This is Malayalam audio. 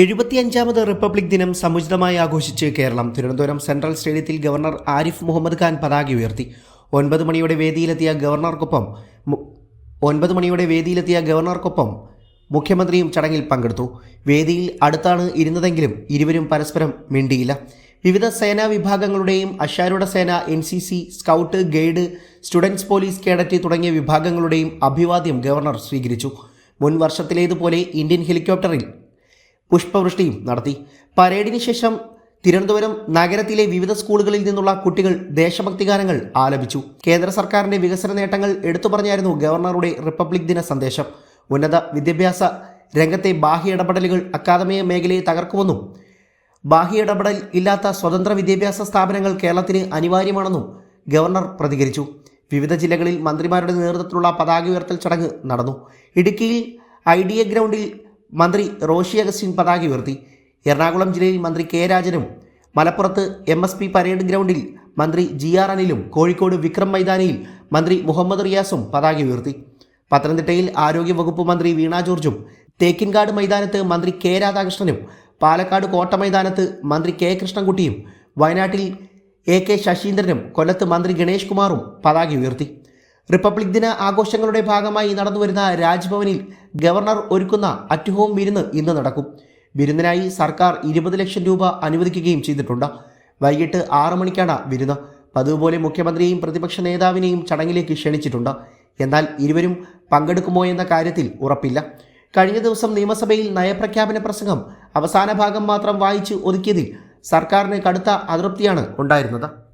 എഴുപത്തിയഞ്ചാമത് റിപ്പബ്ലിക് ദിനം സമുചിതമായി ആഘോഷിച്ച് കേരളം. തിരുവനന്തപുരം സെൻട്രൽ സ്റ്റേഡിയത്തിൽ ഗവർണർ ആരിഫ് മുഹമ്മദ് ഖാൻ പതാക ഉയർത്തി. ഒൻപത് മണിയുടെ വേദിയിലെത്തിയ ഗവർണർക്കൊപ്പം ഒൻപത് മണിയുടെ വേദിയിലെത്തിയ ഗവർണർക്കൊപ്പം മുഖ്യമന്ത്രിയും ചടങ്ങിൽ പങ്കെടുത്തു. വേദിയിൽ അടുത്താണ് ഇരുന്നതെങ്കിലും ഇരുവരും പരസ്പരം മിണ്ടിയില്ല. വിവിധ സേനാ വിഭാഗങ്ങളുടെയും അഷാരൂഢ സേന N C C scout guide students police cadet തുടങ്ങിയ വിഭാഗങ്ങളുടെയും അഭിവാദ്യം ഗവർണർ സ്വീകരിച്ചു. മുൻ വർഷത്തിലേതുപോലെ ഇന്ത്യൻ ഹെലികോപ്റ്ററിൽ പുഷ്പവൃഷ്ടിയും നടത്തി. പരേഡിന് ശേഷം തിരുവനന്തപുരം നഗരത്തിലെ വിവിധ സ്കൂളുകളിൽ നിന്നുള്ള കുട്ടികൾ ദേശഭക്തി ഗാനങ്ങൾ ആലപിച്ചു. കേന്ദ്ര സർക്കാരിന്റെ വികസന നേട്ടങ്ങൾ എടുത്തു പറഞ്ഞായിരുന്നു ഗവർണറുടെ റിപ്പബ്ലിക് ദിന സന്ദേശം. ഉന്നത വിദ്യാഭ്യാസ രംഗത്തെ ബാഹ്യ ഇടപെടലുകൾ അക്കാദമിക മേഖലയെ തകർക്കുമെന്നും ബാഹ്യ ഇടപെടൽ ഇല്ലാത്ത സ്വതന്ത്ര വിദ്യാഭ്യാസ സ്ഥാപനങ്ങൾ കേരളത്തിന് അനിവാര്യമാണെന്നും ഗവർണർ പ്രതികരിച്ചു. വിവിധ ജില്ലകളിൽ മന്ത്രിമാരുടെ നേതൃത്വത്തിലുള്ള പതാക ഉയർത്തൽ ചടങ്ങ് നടന്നു. ഇടുക്കിയിൽ ഐ ഡി എ ഗ്രൗണ്ടിൽ മന്ത്രി റോഷി അഗസ്റ്റിൻ പതാക ഉയർത്തി. എറണാകുളം ജില്ലയിൽ മന്ത്രി കെ രാജനും മലപ്പുറത്ത് എം എസ് പി പരേഡ് ഗ്രൗണ്ടിൽ മന്ത്രി ജി ആർ അനിലും കോഴിക്കോട് വിക്രം മൈതാനിയിൽ മന്ത്രി മുഹമ്മദ് റിയാസും പതാക ഉയർത്തി. പത്തനംതിട്ടയിൽ ആരോഗ്യവകുപ്പ് മന്ത്രി വീണ ജോർജും തേക്കിൻകാട് മൈതാനത്ത് മന്ത്രി കെ രാധാകൃഷ്ണനും പാലക്കാട് കോട്ട മൈതാനത്ത് മന്ത്രി കെ കൃഷ്ണൻകുട്ടിയും വയനാട്ടിൽ എ കെ ശശീന്ദ്രനും കൊല്ലത്ത് മന്ത്രി ഗണേഷ് കുമാറും പതാക ഉയർത്തി. റിപ്പബ്ലിക് ദിന ആഘോഷങ്ങളുടെ ഭാഗമായി നടന്നുവരുന്ന രാജ്ഭവനിൽ ഗവർണർ ഒരുക്കുന്ന അറ്റ് ഹോം വിരുന്ന് ഇന്ന് നടക്കും. വിരുന്നിനായി സർക്കാർ ഇരുപത് ലക്ഷം രൂപ അനുവദിക്കുകയും ചെയ്തിട്ടുണ്ട്. വൈകിട്ട് ആറ് മണിക്കാണ് വിരുന്ന്. പതിവുപോലെ മുഖ്യമന്ത്രിയെയും പ്രതിപക്ഷ നേതാവിനെയും ചടങ്ങിലേക്ക് ക്ഷണിച്ചിട്ടുണ്ട്. എന്നാൽ ഇരുവരും പങ്കെടുക്കുമോ എന്ന കാര്യത്തിൽ ഉറപ്പില്ല. കഴിഞ്ഞ ദിവസം നിയമസഭയിൽ നയപ്രഖ്യാപന പ്രസംഗം അവസാന ഭാഗം മാത്രം വായിച്ച് ഒതുക്കിയതിൽ സർക്കാരിന് കടുത്ത അതൃപ്തിയാണ് ഉണ്ടായിരുന്നത്.